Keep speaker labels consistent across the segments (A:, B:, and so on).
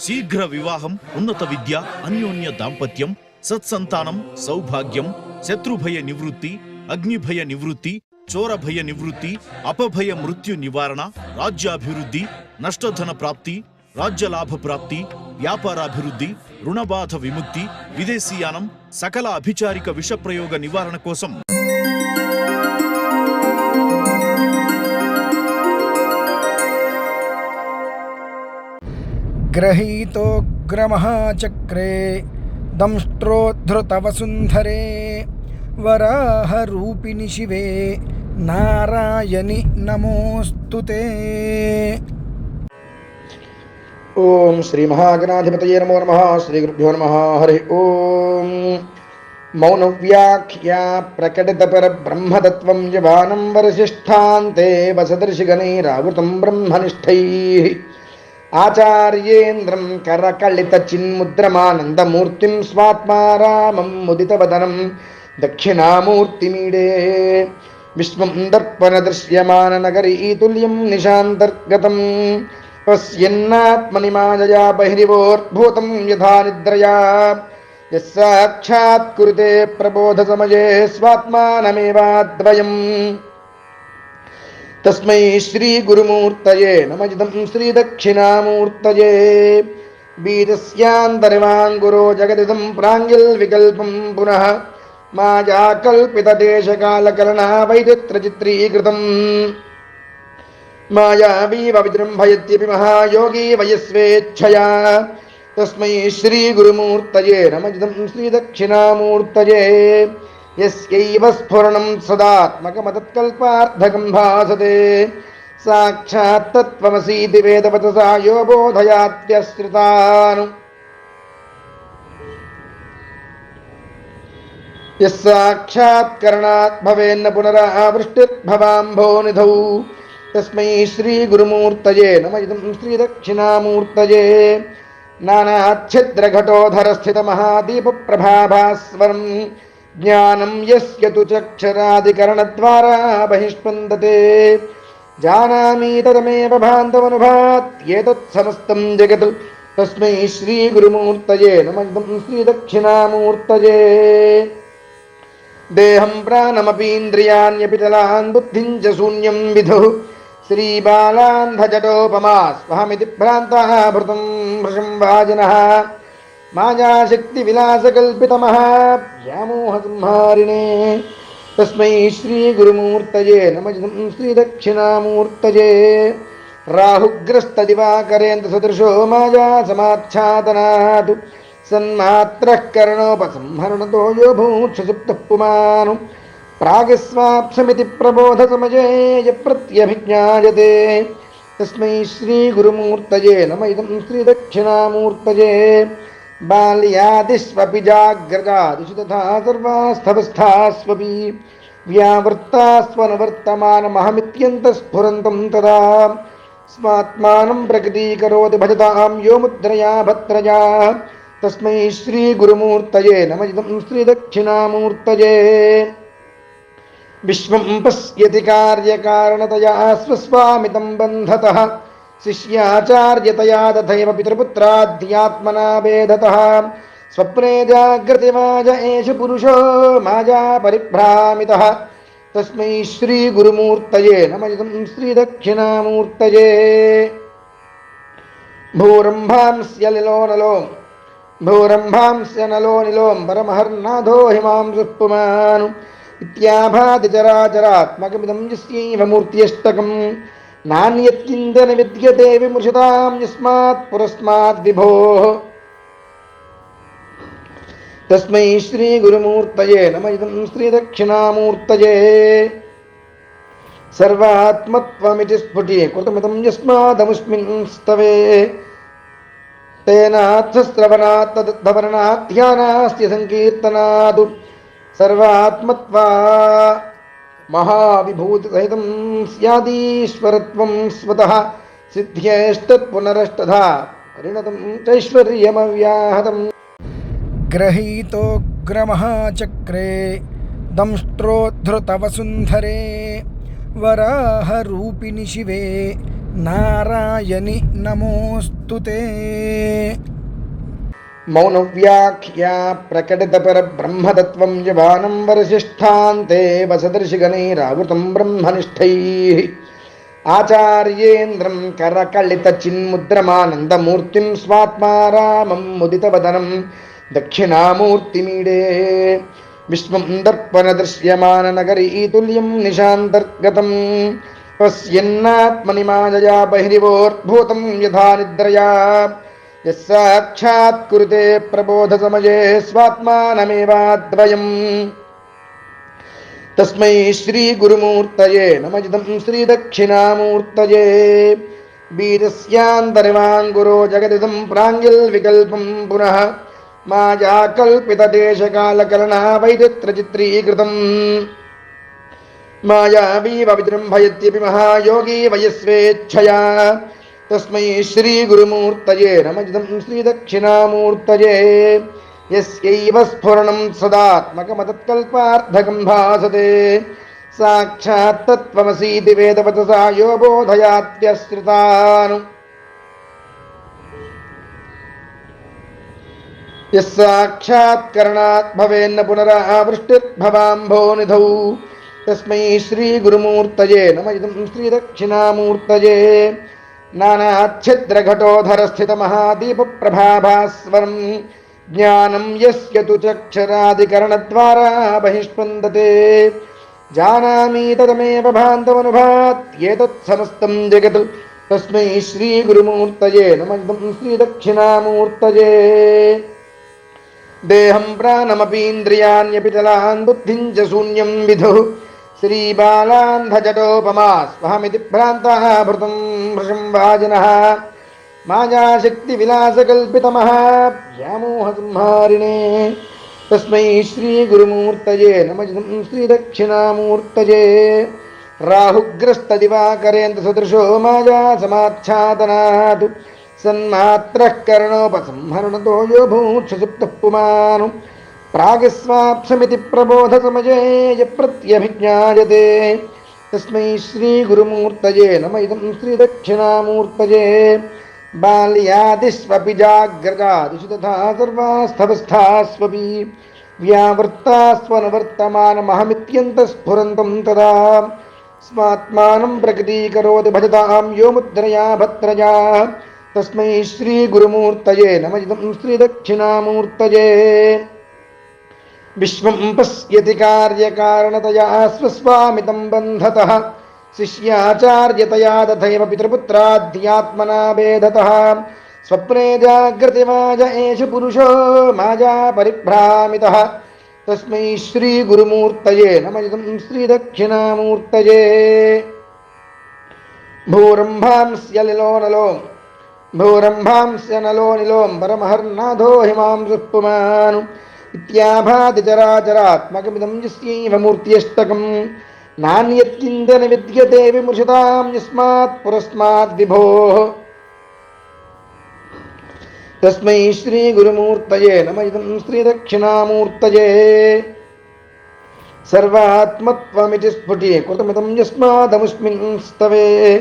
A: శీఘ్ర వివాహం ఉన్నత విద్య అన్యోన్య దాంపత్యం సత్సంతానం సౌభాగ్యం శత్రుభయ నివృత్తి అగ్నిభయ నివృత్తి చోరభయ నివృత్తి అపభయ మృత్యు నివారణ రాజ్యాభివృద్ధి నష్టధన ప్రాప్తి రాజ్యలాభ ప్రాప్తి వ్యాపారాభివృద్ధి రుణబాధ విముక్తి విదేశీయానం సకల అభిచారిక విషప్రయోగ నివారణ కోసం.
B: గ్రహీతోగ్రమహాచక్రే దంష్ట్రోద్ధృతవసుంధరే వరాహరూపిణి శివే నారాయణి నమోస్తుతే
C: ఓం శ్రీ మహాగణాధిపతయే నమో నమ శ్రీ గురుభ్యో నమ హరి ఓం మౌనవ్యాఖ్య ప్రకటితపర బ్రహ్మతత్వం జవానం వరసిష్టాంతే వసదర్శిగణైరావృతం బ్రహ్మనిష్టై ఆచార్యేంద్రం కరకళిత చిన్ముద్రమానందమూర్తిం స్వాత్మారామం ముదితవదనం దక్షిణామూర్తిమీడే. విశ్వం దర్పణ దృశ్యమాన నగరీ తుల్యం నిశాంతర్గతం. పశ్యన్నాత్మని మాయయా బహిరివోర్భూతం యథా నిద్రయా. యస్సాక్షాత్ ప్రబోధ సమయే స్వాత్మానమేవాద్వయం. తస్మై శ్రీ గురుమూర్తయే నమజిదం శ్రీ దక్షిణామూర్తయే బీజస్యాంతరివాంగురో జగదిదం ప్రాంగిల్ వికల్పం పునః మాయాకల్పితదేశకాలకలనా వైచిత్రచిత్రీకృతం మాయావీవ విజృంభయత్యపి మహాయోగి వయస్వేచ్ఛయా. తస్మై శ్రీగురుమూర్తయే నమజిదం శ్రీదక్షిణామూర్తయే. యస్యైవ స్ఫురణం సదాత్మకమతత్కల్పార్థకం భాసతే సాక్షాత్ తత్వమసీతి వేదవచసా యో బోధయాత్యశ్రితాను యస్సాక్షాత్కరణాత్ భవేన్న పునరావృష్టిర్భవాంభోనిధౌ తస్మై శ్రీగురుమూర్తయే నమ ఇదం శ్రీదక్షిణామూర్తయే నానాఛిద్రఘటోధరస్థితమహాదీపప్రభాభాస్వరం ज्ञानम यस्य तु चक्षरादिकरणद्वारा बहिष्पन्दते। जानामि तदमेव भान्तमनुभात्येतत्समस्तं जगत्। तस्मै श्रीगुरुमूर्तये नमग्नं श्रीदक्षिणामूर्तये। देहं प्राणमपीन्द्रियाण्यपि चलान् बुद्धिं च शून्यं विधुः। श्रीबालान्धजटोपमा। स्वहमिति भ्रान्तः भृतं भृशं वाजिनः। मायाशक्तिविलासकल्पितमः व्यामोहसंहारिणे। तस्मै श्रीगुरुमूर्तये नमजिदं श्रीदक्षिणामूर्तये। राहुग्रस्तदिवाकरेन्द्रसदृशो माया समाच्छादनात् सन्मात्रः करणोपसंहरणतो यो भूक्षुसुप्तः पुमानु प्रागस्वाप्समिति प्रबोधसमये यप्रत्यभिज्ञायते तस्मै श्रीगुरुमूर्तये नम इदं श्रीदक्षिणामूर्तये। बाल्यादिष्वपि जाग्रजादिषु तथा सर्वास्थवस्थास्वपि व्यावृत्तास्वनुवर्तमानमहमित्यन्तस्फुरन्तं तदा स्वात्मानं प्रकटीकरोति भजतां यो मुद्रया भद्रया तस्मै श्रीगुरुमूर्तये नमजिदं श्रीदक्षिणामूर्तये। विश्वं पश्यति कार्यकारणतया स्वस्वामितं बन्धतः। శిష్యాచార్యతయా తథైవ పితృపుత్రాధ్యాత్మనా భేదత స్వప్నే జాగ్రతిమాజ ఏషు పురుషో మాజా పరిభ్రామిత. తస్మై శ్రీ గురుమూర్తయే నమజితం శ్రీ దక్షిణామూర్తయే. భూరంభాంస్య లిలోనలోం భూరంభాంస్య నలోనిలోం పరమహర్నాథో హిమాంసుః పుమాను ఇత్యాభాతి చరాచరాత్మకమిదం యస్యైవ నాణ్యత్కిందన విద్యతే విమృషతాం యస్మాత్ పురస్మాత్ విభో. తస్మై శ్రీ గురుమూర్తయే నమ ఇదం శ్రీ దక్షిణామూర్తయే. సర్వాత్మత్వమితి స్ఫుటి కృతమితం యస్మాదముస్మిన్ స్తవే తేనాథస్రవణాత్తవర్ణాధ్యానాస్తి సంకీర్తనాదు. సర్వాత్మత్వా మహావిభూతిసహితం స్యాదీశ్వరత్వం స్వత సిద్ధ్యేష్టపునరష్టధా పరిణతం
B: చైశ్వర్యమవ్యాహతం. గ్రహీతోగ్రమహాచక్రే దంష్ట్రోద్ధృతవసుంధరే వరాహరూపిణి శివే నారాయణి నమోస్తుతే
C: మౌనవ్యాఖ్యా ప్రకటిత పర ప్రకటితపరబ్రహ్మతత్వం జభానం వరసిష్టాంతే వసదృశిగణైరావృతం బ్రహ్మనిష్టై ఆచార్యేంద్రం కరకళిత చిన్ముద్రమానందమూర్తిం స్వాత్మా రామం ముదితవదనం దక్షిణామూర్తిమీడే విశ్వం దర్పణ దృశ్యమాననగరీతుల్యం నిశాంతర్గతం పశ్యన్నాత్మని మాయయా బహిరివోర్భూతం యథా నిద్రయా कुरुते प्रबोधसमये स्वात्मानमेवाद्वयम्। तस्मै श्रीगुरुमूर्तये नमजिदं श्रीदक्षिणामूर्तये। बीजस्यान्तर्वाङ्गुरो जगदिदं प्राङ्गिल्विकल्पं पुनः मायाकल्पितदेशकालकलना वैचित्रचित्रीकृतम् मायावीव विजृम्भयत्यपि महायोगी वयस्वेच्छया। तस्मै श्रीगुरुमूर्तये नमजिदं श्रीदक्षिणामूर्तये। यस्यैव स्फुरणं सदात्मकमतत्कल्पार्थकं भासते। साक्षात् तत्त्वमसीति वेदवचसा यो बोधयात्यश्रितान् यः भवेन्न पुनरावृष्टिर्भवाम्भो निधौ। तस्मै श्रीगुरुमूर्तये नम इदं श्रीदक्षिणामूर्तये। नानाच्छिद्रघटोधरस्थितमहादीपप्रभाभास्वरं ज्ञानं यस्य तु चक्षरादिकरणद्वारा बहिष्पन्दते। जानामि तदमेव भान्तमनुभात्येतत् समस्तं जगत्। तस्मै श्रीगुरुमूर्तये नम इदं श्रीदक्षिणामूर्तये। देहं प्राणमपीन्द्रियाण्यपि जलान् बुद्धिं च शून्यं विधुः। श्रीबालान्धजटोपमा स्वहमिति भ्रान्तः भृतं भृशं वाजिनः। मायाशक्तिविलासकल्पितमः व्यामोहसंहारिणे तस्मै श्रीगुरुमूर्तये नमजिदं श्रीदक्षिणामूर्तये। राहुग्रस्तदिवाकरेन्द्रसदृशो माया समाच्छादनात् सन्मात्रः करणोपसंहरणतो यो प्रागस्वाप्समिति प्रबोधसमये य प्रत्यभिज्ञायते तस्मै श्रीगुरुमूर्तये नम। इदं श्रीदक्षिणामूर्तये बाल्यादिष्वपि जाग्रजादिषु तथा सर्वास्थवस्थास्वपि व्यावृत्तास्वनुवर्तमानमहमित्यन्तस्फुरन्तं तदा स्वात्मानं प्रकृतीकरोति भजतां यो मुद्रया भद्रया तस्मै श्रीगुरुमूर्तये नम। इदं श्रीदक्षिणामूर्तये। विश्वं पश्यति कार्यकारणतया स्वस्वामितं बन्धतः। शिष्याचार्यतया तथैव पितृपुत्राध्यात्मना भेदतः। स्वप्ने जाग्रतिवाज एष पुरुषो माया परिभ्रामितः। तस्मै श्रीगुरुमूर्तये नम इदं श्रीदक्षिणामूर्तये। भूरम्भांस्य लिलो नलो, भूरम्भांस्य नलो निलोम्बरमहर्नाथो हिमांशुः पुमान् इत्याभाति चराचरात्मकमिदं यस्यैव नान्यत्किञ्चन विद्यते विमृशतां यस्मात् पुरस्मात् विभोः। तस्मै श्रीगुरुमूर्तये नम। इदं श्रीदक्षिणामूर्तये। सर्वात्मत्वमिति स्फुटीकृतमिदं यस्मादमुस्मिन् स्तवे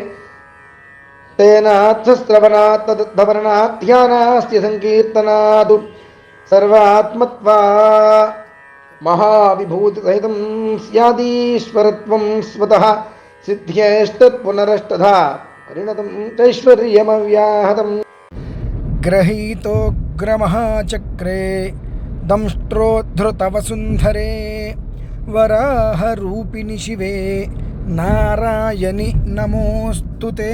C: तेनात्सस्रवणात् तदुद्धवर्णात् ध्यानास्ति सङ्कीर्तनादु सर्वात्मत्वा महाविभूतिसहितं स्यादीश्वरत्वं स्वतः सिद्ध्येष्टत्पुनरष्टधा परिणतं चैश्वर्यमव्याहतम्।
B: ग्रहीतोऽग्रमहाचक्रे दंष्ट्रोद्धृतवसुन्धरे वराहरूपिणि शिवे नारायणि नमोऽस्तु ते।